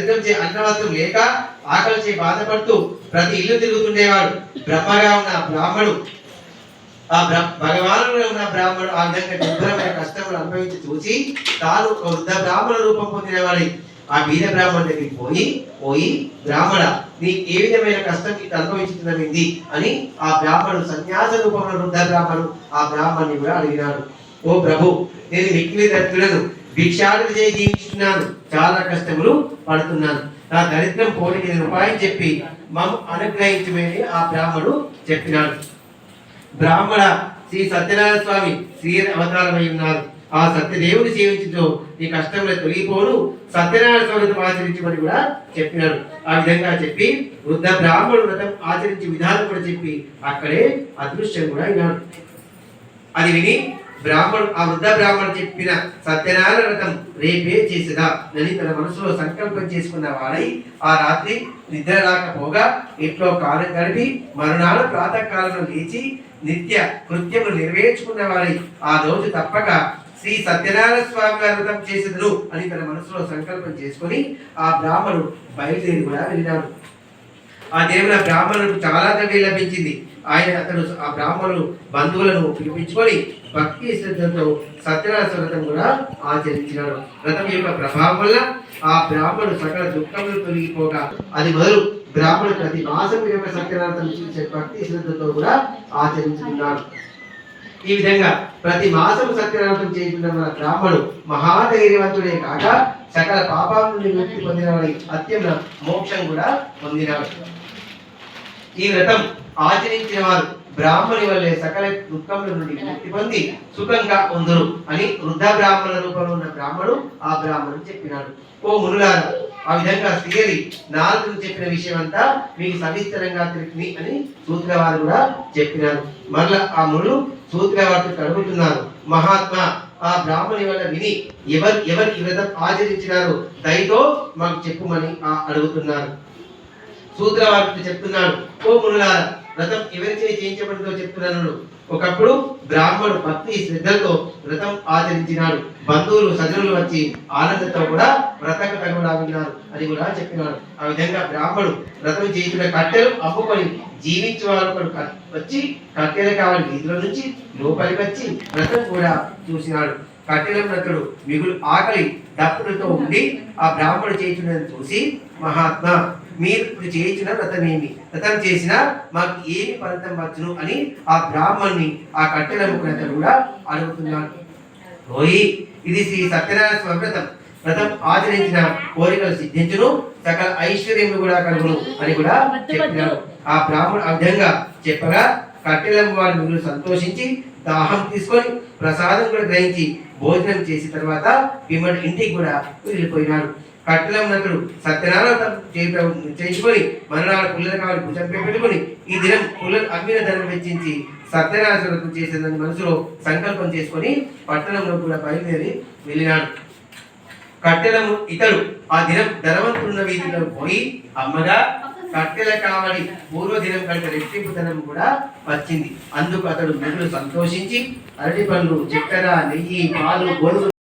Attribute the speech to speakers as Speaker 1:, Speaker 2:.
Speaker 1: దరిద్రం చే అన్నవస్త్రం లేక ఆకలి చే బాధపడుతూ ప్రతి ఇల్లు తిరుగుతుండేవాడు. బ్రహ్మగా ఉన్న బ్రాహ్మడు ఆ బ్ర భగవానుడు ఉన్న బ్రాహ్మణుడు ఆ విధంగా దుర్భరమైన కష్టములు అనుభవించి చూసి తాను ఒక వృద్ధ బ్రాహ్మణ రూపం పొందినవాడి ఆ బీద బ్రాహ్మణ దగ్గరికి పోయి పోయి బ్రాహ్మణ నీ ఏ విధమైన కష్టం నీకు అనుభవించుతున్నది అని ఆ బ్రాహ్మణుడు సన్యాస రూపంలో వృద్ధ బ్రాహ్మణుడు ఆ బ్రాహ్మణ్ణి కూడా అడిగినాడు. ఓ ప్రభు నేను మిక్కిలి దత్తులను భిక్షాటన చేయి జీవిస్తున్నాను చాలా కష్టములు పడుతున్నాను. నా దరిద్రం పోటీ రూపాయలు చెప్పి మమ్మ అనుగ్రహించమని ఆ బ్రాహ్మడు చెప్పినాడు. బ్రాహ్మణ శ్రీ సత్యనారాయణ స్వామి శ్రీ అవతారమై ఉన్నారు. ఆ సత్యదేవుని సేవించుతో నీ కష్టంలో తొలగిపోను. సత్యనారాయణ స్వామిని ఆచరించమని కూడా చెప్పినాడు. ఆ విధంగా చెప్పి వృద్ధ బ్రాహ్మణుడు వ్రతం ఆచరించే విధానం కూడా చెప్పి అక్కడే అదృశ్యం కూడా అయినాడు. అది విని బ్రాహ్మణు ఆ వృద్ధ బ్రాహ్మణు చెప్పిన సత్యనారాయణ వ్రతం రేపే చేసేదా? అని తన మనసులో సంకల్పం చేసుకున్న వాడై ఆ రాత్రి నిద్ర రాకపోగా ఇంట్లో కాలం గడిపి మరునాడు ప్రాతకాలంలో లేచి నిత్య కృత్యము నెరవేర్చుకున్న వాడై ఆ రోజు తప్పక శ్రీ సత్యనారాయణ స్వామి గారి వ్రతం చేసేదను అని తన మనసులో సంకల్పం చేసుకొని ఆ బ్రాహ్మణుడు బయలుదేరి కూడా వెళ్ళినాడు. ఆ దేవుని ఆ బ్రాహ్మణులకు చాలా ద్రవ్యం లభించింది. ఆయన అతడు ఆ బ్రాహ్మణులు బంధువులను పిలిపించుకొని భక్తి శ్రద్ధతో సత్యనారాయణ వ్రతం కూడా ఆచరించినాడు. వ్రతం యొక్క ప్రభావం వల్ల ఆ బ్రాహ్మణుడు సకల దుఃఖములు తొలగిపోక అది మొదలు బ్రాహ్మణుడు ప్రతి మాసం యొక్క సత్యనారాయణ చూసే భక్తి శ్రద్ధతో కూడా ఆచరించుకున్నాడు ఈ విధంగా ప్రతి మాసం సత్యనారాయణ చేయకుండా మన బ్రాహ్మణుడు మహాధైర్యవంతుడే కాక సకల పాపాల నుండి ముక్తి పొందిన వాడి అత్యంత మోక్షం కూడా పొందినాడు ఈ వ్రతం ఆచరించిన వారు బ్రాహ్మణి వల్లే సకల దుఃఖముల నుండి ముక్తి పొంది సుఖంగా ఉందరు అని వృద్ధ బ్రాహ్మణ రూపంలో ఉన్న బ్రాహ్మణుడు ఆ బ్రాహ్మణుడు చెప్పినాడు. ఓ మునులారా ఆ విధంగా శ్రీహరి నారదుడు చెప్పిన విషయం అంతా మీకు సవిస్తరంగా తెలిసింది అని సూత్ర వారు కూడా చెప్పినారు. మరలా ఆ మునులు సూత్ర వారితో అడుగుతున్నారు మహాత్మా ఆ బ్రాహ్మణి వల్ల విని ఎవరు ఎవరు ఈ వ్రతం ఆచరించినారు దయతో మాకు చెప్పుమని ఆ అడుగుతున్నారు. సూత్ర వారితో చెప్తున్నాడు. ఓ మునులారా వ్రతం ఎవరిచే చేయించబడిందో చెప్తున్నాను ఒకప్పుడు బ్రాహ్మడు భక్తి శ్రద్ధలతో వ్రతం ఆచరించినాడు. బంధువులు సజనులు వచ్చి ఆనందంతో కూడా వ్రతకు తగుడా విన్నారు అని కూడా చెప్పినాడు. ఆ విధంగా బ్రాహ్మడు వ్రతం చేయించిన కట్టెలు అమ్ముకొని జీవించే వారు వచ్చి కట్టెలు కావాలి వీధిలో నుంచి లోపలికి వచ్చి వ్రతం కూడా చూసినాడు. కట్టెల వ్రతుడు మిగులు ఆకలి దప్పులతో ఉండి ఆ బ్రాహ్మడు చేయించున్నది చూసి మహాత్మా మీరు ఇప్పుడు చేయించిన వ్రతమేమి? వ్రతం చేసినా మాకు ఏమి ఫలితం వచ్చును అని ఆ బ్రాహ్మణ్ణి ఆ కట్టెల ముఖ్యత కూడా అడుగుతున్నాడు. ఓయి ఇది శ్రీ సత్యనారాయణ స్వామి వ్రతం. వ్రతం ఆచరించిన కోరికలు సిద్ధించును సకల ఐశ్వర్యములు కూడా కలుగును అని కూడా చెప్పినారు ఆ బ్రాహ్మణ ఆ విధంగా చెప్పగా కట్టెల వారి సంతోషించి దాహం తీసుకొని ప్రసాదం కూడా గ్రహించి భోజనం చేసిన తర్వాత పిమ్మడి ఇంటికి కూడా వెళ్ళిపోయినాడు. కట్టెలమ్మనకుడు సత్యనారాయణ చేసుకొని చేయించుకొని మరణాల పుల్లలు కావాలి భుజం పెట్టుకొని ఈ దినం పుల్లలు అమ్మిన ధనం వెచ్చించి సత్యనారాయణ చేసేదని మనసులో సంకల్పం చేసుకొని పట్టణంలో కూడా బయలుదేరి వెళ్ళినాడు. కట్టెలము ఇతడు ఆ దినం ధనవంతున్న వీధిలో పోయి అమ్మగా కట్టెల కావలి పూర్వ దినం కంటే రెట్టింపు ధనం కూడా వచ్చింది. అందుకు అతడు మిగులు సంతోషించి అరటి పండ్లు చక్కెర నెయ్యి పాలు గోధుమ